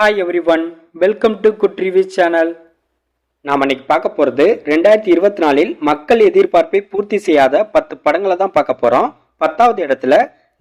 Hi everyone welcome to good review channel நாம் இன்னைக்கு பார்க்க போகிறது ரெண்டாயிரத்தி இருபத்தி நாலில் மக்கள் எதிர்பார்ப்பை பூர்த்தி செய்யாத பத்து படங்களை தான் பார்க்க போகிறோம் பத்தாவது இடத்துல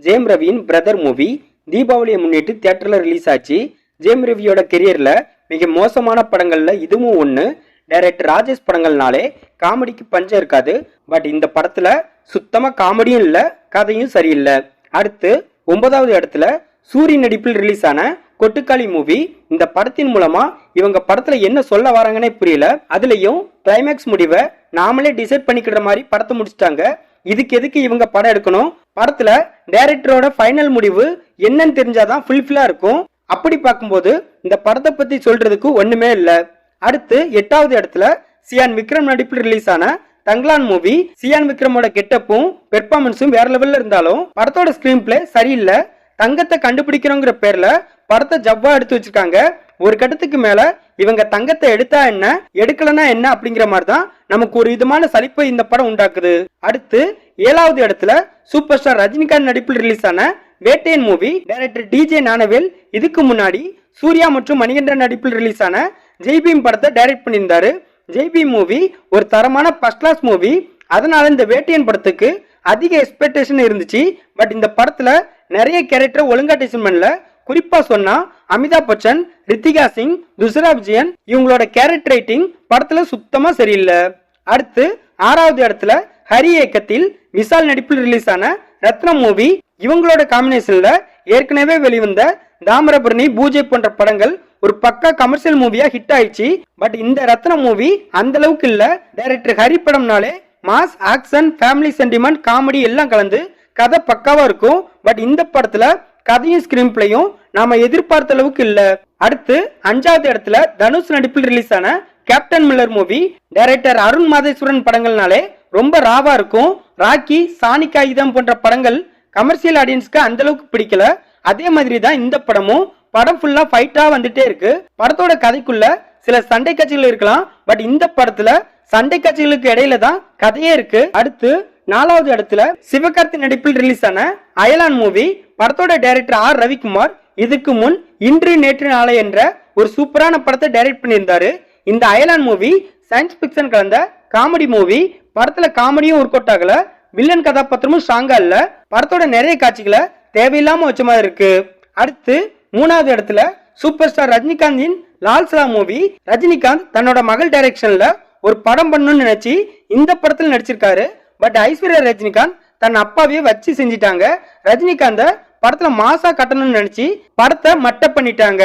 ஜேம் ரவியின் பிரதர் மூவி தீபாவளியை முன்னிட்டு தியேட்டரில் ரிலீஸ் ஆச்சு. ஜேம் ரவியோட கெரியரில் மிக மோசமான படங்களில் இதுவும் ஒன்று டைரக்டர் ராஜேஷ் படங்கள்னாலே காமெடிக்கு பஞ்சம் இருக்காது. பட் இந்த படத்தில் சுத்தமாக காமெடியும் இல்லை கதையும் சரியில்லை. அடுத்து ஒன்பதாவது இடத்துல சூரிய நடிப்பில் ரிலீஸ் ஆன கொட்டுக்காளி மூவி இந்த படத்தின் மூலமா இவங்க படத்துல என்ன சொல்ல வராங்கன்னே புரியல. அதுலயும் கிளைமேக்ஸ் முடிவை நாமளே டிசைட் பண்ணிக்கிற மாதிரி படத்தை முடிச்சிட்டாங்க. இதுக்கு எதுக்கு இவங்க படம் எடுக்கணும்? படத்துல டைரக்டரோட ஃபைனல் முடிவு என்னன்னு தெரிஞ்சாதான் ஃபுல்ஃபில்லா இருக்கும். அப்படி பார்க்கும்போது இந்த படத்தை பத்தி சொல்றதுக்கு ஒண்ணுமே இல்ல. அடுத்து எட்டாவது இடத்துல சியான் விக்ரம் நடிப்பில் ரிலீஸ் ஆன தங்லான் மூவி சியான் விக்ரமோட கெட்டப்பும் பெர்ஃபார்மன்ஸும் வேற லெவல்ல இருந்தாலும் படத்தோட ஸ்கிரீன் பிளே சரியில்லை. தங்கத்தை கண்டுபிடிக்கிறோங்கிற பேர்ல படத்தை ஜவ்வா எடுத்து வச்சிருக்காங்க. ஒரு கட்டத்துக்கு மேல இவங்க தங்கத்தை எடுத்தா என்ன எடுக்கலனா என்ன அப்படிங்கிற மாதிரி தான் நமக்கு ஒரு விதமான சலிப்பை இந்த படம் உண்டாக்குது. அடுத்து ஏழாவது இடத்துல சூப்பர் ஸ்டார் ரஜினிகாந்த் நடிப்பில் ரிலீஸ் ஆன Vettaiyan movie director TJ Gnanavel இதுக்கு முன்னாடி சூர்யா மற்றும் மணிகண்டன் நடிப்பில் ரிலீஸ் ஆன ஜெய்பீம் படத்தை டைரக்ட் பண்ணியிருந்தாரு. ஜெய்பீம் மூவி ஒரு தரமான ஃபர்ஸ்ட் கிளாஸ் மூவி அதனால இந்த வேட்டையன் படத்துக்கு அதிக எக்ஸ்பெக்டேஷன் இருந்துச்சு. பட் இந்த படத்துல நிறைய கேரக்டர் ஒழுங்கா டிசைன் பண்ணல. குறிப்பா சொன்னா அமிதாப் பச்சன் ரித்திகா சிங் துசரா விஜயன் இவங்களோட கேரக்டர் ரைட்டிங் படத்துல சுத்தமா சரியில்லை. அடுத்து ஆறாவது இடத்துல ஹரி இயக்கத்தில் விஷால் நடிப்பில் ரிலீஸ் ஆன ரத்னம் மூவி இவங்களோட காம்பினேஷன்ல ஏற்கனவே வெளிவந்த தாமிரபரணி பூஜை போன்ற படங்கள் ஒரு பக்கா கமர்ஷியல் மூவியா ஹிட் ஆயிடுச்சு. பட் இந்த ரத்னம் மூவி அந்த அளவுக்கு இல்ல. Director Hari படம்னாலே mass action family sentiment comedy எல்லாம் கலந்து கதை பக்காவா இருக்கும். பட் இந்த படத்துல கதையும் ஸ்கிரீன் பிளேயும் நாம எதிர்பார்த்த அளவுக்கு இல்ல. அடுத்து அஞ்சாவது இடத்துல தனுஷ் நடிப்பில் ரிலீஸ் ஆன Captain Miller movie director Arun Matheswaran படங்கள்னாலே ரொம்ப ராவா இருக்கும். ராக்கி சானிக் ஆயுதம் போன்ற படங்கள் கமர்ஷியல் ஆடியன்ஸ்க்கு அந்த அளவுக்கு பிடிக்கல. அதே மாதிரி தான் இந்த படமும் படம் ஃபுல்லா ஃபைட்டா வந்துட்டே இருக்கு. படத்தோட கதைக்குள்ள சில சண்டை காட்சிகள் இருக்கலாம். பட் இந்த படத்துல சண்டை காட்சிகளுக்கு இடையில தான் கதையே இருக்கு. அடுத்து நாலாவது இடத்துல சிவகார்த்தி நடிப்பில் ரிலீஸ் ஆன அயலான் மூவி படத்தோட டைரக்டர் ஆர் ரவிக்குமார். இதுக்கு முன் இன்று நேற்று நாளை என்ற ஒரு சூப்பரான படத்தை டைரக்ட் பண்ணியிருந்தாரு. இந்த அயலான் மூவி சயின்ஸ் பிக்சன் கலந்த காமெடி மூவி படத்துல காமெடியும் ஒர்க் அவுட் ஆகல. வில்லன் கதாபாத்திரமும் ஸ்ட்ராங்கா இல்ல. படத்தோட நிறைய காட்சிகளை தேவையில்லாம வச்ச மாதிரி இருக்கு. அடுத்து மூணாவது இடத்துல சூப்பர் ஸ்டார் ரஜினிகாந்தின் லால் சலா மூவி ரஜினிகாந்த் தன்னோட மகள் டைரக்ஷன்ல ஒரு படம் பண்ணணும்னு நினைச்சு இந்த படத்துல நடிச்சிருக்காரு. பட் ஐஸ்வர்யா ரஜினிகாந்த் தன் அப்பாவையே வச்சு செஞ்சிட்டாங்க. ரஜினிகாந்த படத்துல மாசா கட்டணும்னு நினைச்சு படத்தை மட்ட பண்ணிட்டாங்க.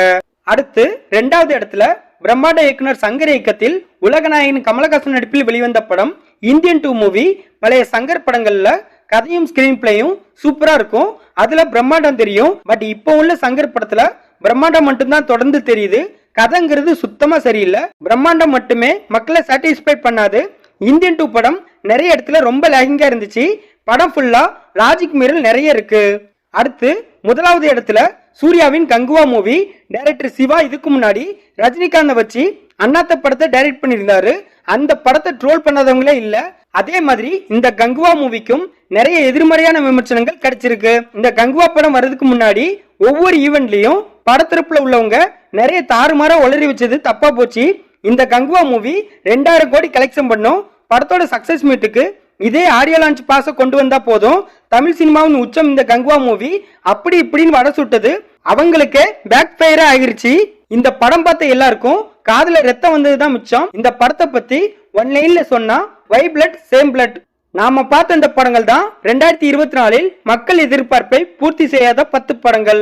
அடுத்து ரெண்டாவது இடத்துல பிரம்மாண்ட இயக்குனர் சங்கர் இயக்கத்தில் உலகநாயகன் கமலஹாசன் நடிப்பில் வெளிவந்த படம் இந்தியன் டூ மூவி. பழைய சங்கர் படங்கள்ல கதையும் ஸ்கிரீன் பிளேயும் சூப்பரா இருக்கும். அதுல பிரம்மாண்டம் தெரியும். பட் இப்போ உள்ள சங்கர் படத்துல பிரம்மாண்டம் மட்டும்தான் தொடர்ந்து தெரியுது. கதைங்கிறது சுத்தமா சரியில்லை. பிரம்மாண்டம் மட்டுமே மக்களை சாட்டிஸ்ஃபை பண்ணாது. இந்தியன் டூ படம் நிறைய இடத்துல ரொம்ப லேகிங்காக இருந்துச்சு. படம் ஃபுல்லாக லாஜிக் மீறல் நிறைய இருக்கு. அடுத்து முதலாவது இடத்துல சூர்யாவின் கங்குவா மூவி டைரக்டர் சிவா இதுக்கு முன்னாடி ரஜினிகாந்தை வச்சு அண்ணாத்த படத்தை டைரக்ட் பண்ணியிருந்தாரு. அந்த படத்தை ட்ரோல் பண்ணாதவங்களே இல்லை. அதே மாதிரி இந்த கங்குவா மூவிக்கும் நிறைய எதிர்மறையான விமர்சனங்கள் கிடைச்சிருக்கு. இந்த கங்குவா படம் வர்றதுக்கு முன்னாடி ஒவ்வொரு ஈவெண்ட்லயும் படத்திருப்புல உள்ளவங்க நிறைய தாறுமாற உளறி வச்சது தப்பா போச்சு. இந்த கங்குவா மூவி ரெண்டாயிரம் கோடி கலெக்ஷன் பண்ணும். படத்தோட சக்சஸ் மீட்டுக்கு இதே ஆடியோ லான்ச் பாஸை கொண்டு வந்தா போதும். தமிழ் சினிமாவின் உச்சம் இந்த கங்குவா மூவி அப்படி இப்படின்னு வட சுட்டது. அவங்களுக்கே பேக் ஃபயரா ஆகிருச்சு. இந்த படம் பார்த்த எல்லாருக்கும் காதுல ரத்தம் வந்தது தான் மிச்சம். இந்த படத்தை பத்தி ஒன் லைன்ல சொன்னா வை பிளட் சேம் பிளட் நாம பார்த்த இந்த படங்கள் தான் ரெண்டாயிரத்தி இருபத்தி நாலில் மக்கள் எதிர்பார்ப்பை பூர்த்தி செய்யாத பத்து படங்கள்.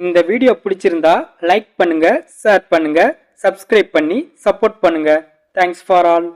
இந்த வீடியோ பிடிச்சிருந்தா லைக் பண்ணுங்க ஷேர் பண்ணுங்க. சப்ஸ்கிரைப் பண்ணி சப்போர்ட் பண்ணுங்க. Thanks for all